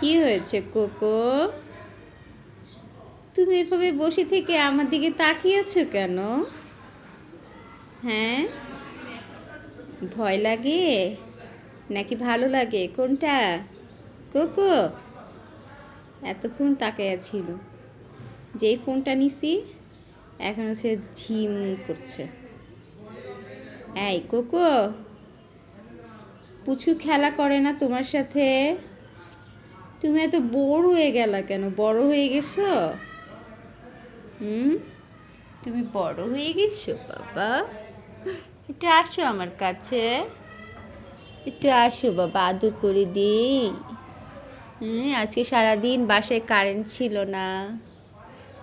কি হয়েছে, কোকো? তুমি এভাবে বসে থেকে আমার দিকে তাকিয়ে আছো কেন? হ্যাঁ? ভয় লাগে? নাকি ভালো লাগে? কোনটা? কোকো? এতক্ষণ তাকাইয়া ছিল। যেই ফোনটা নিছি, এখন সে ঝিম করছে। এই, কোকো? পুচু খেলা করে না তোমার সাথে? তুমি এত বড় হয়ে গেলা কেন? বড় হয়ে গেছো? হুম? তুমি বড় হয়ে গেছো, বাবা। একটু আসো আমার কাছে। একটু আসো, বাবা, আদর করে দিই। হ্যাঁ আজকে সারাদিন বাসায় কারেন্ট ছিল না।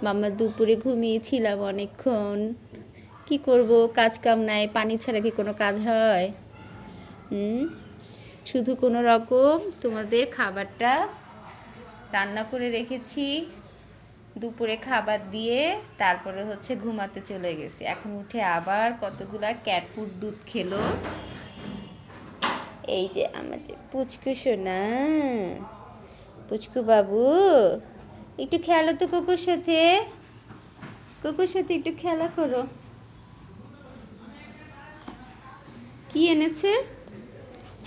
মামা দুপুরে ঘুমিয়েছিলাম অনেকক্ষণ। কি করব? কাজ কাম নাই, পানি ছাড়া কি কোনো কাজ হয়? হুম? শুধু কোনো রকম তোমাদের খাবারটা রান্না করে রেখেছি। দুপুরে খাবার দিয়ে তারপরে হচ্ছে ঘুমাতে চলে গেছি। এখন উঠে আবার কতগুলা ক্যাট ফুড দুধ খেলো। এই যে আমাদের পুচকু সোনা। পুচকু বাবু, একটু খেলো তো কুকুর সাথে। কুকুর সাথে একটু খেলা করো। কি এনেছে?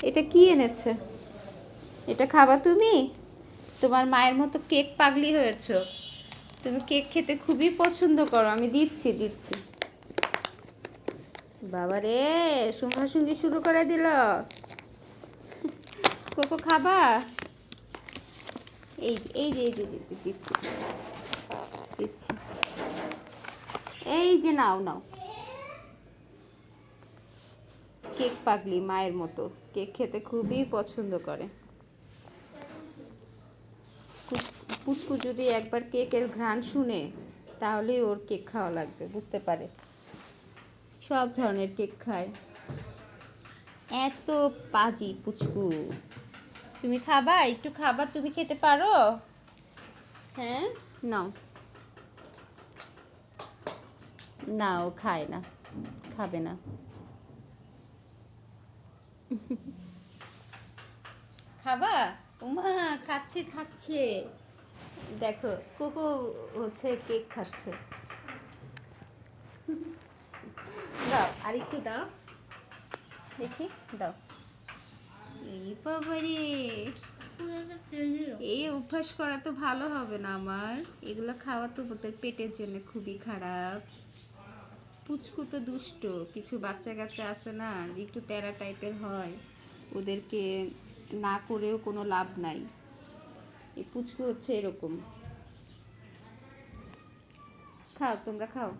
এটা কি এনেছে? এটা খাবা তুমি? তোমার মায়ের মতো কেক পাগলি হয়েছো। তুমি কেক খেতে খুবই পছন্দ করো, আমি দিচ্ছি দিচ্ছি। বাবা রে সঙ্গী শুরু করে দিল। কোকো খাবা? এই যে এই যে এই যে, দিচ্ছি। দিচ্ছি। এই যে, নাও নাও। কেক পাগলি মায়ের মতো, কেক খেতে খুবই পছন্দ করে। পুচকু যদি একবার কেকের ঘ্রাণ শুনে, তাহলেই ওর কেক খাওয়া লাগবে, বুঝতে পারে? সব ধরনের কেক খায়। এত পাজি পুচকু। তুমি খাবা? একটু খাবা, তুমি খেতে পারো? হ্যাঁ? নাও না, ও খায় না, খাবে না। খাবা? উমা, খাচ্ছে খাচ্ছে। দেখো, কোকো হচ্ছে কেক খাচ্ছে। দাও, আরেকটু দাও। দেখি, দাও। এই বাবারে। এই অভ্যাস করা তো ভালো হবে না আমার। এগুলো খাওয়া তো ওদের পেটের জন্য খুবই খারাপ। পুচকু তো দুষ্ট, কিছু বাচ্চা কাচ্চা আছে না, যে একটু তেরা টাইপের হয়, ওদেরকে না করেও কোনো লাভ নাই। এই পুচকু হচ্ছে এরকম। খাও তোমরা খাও।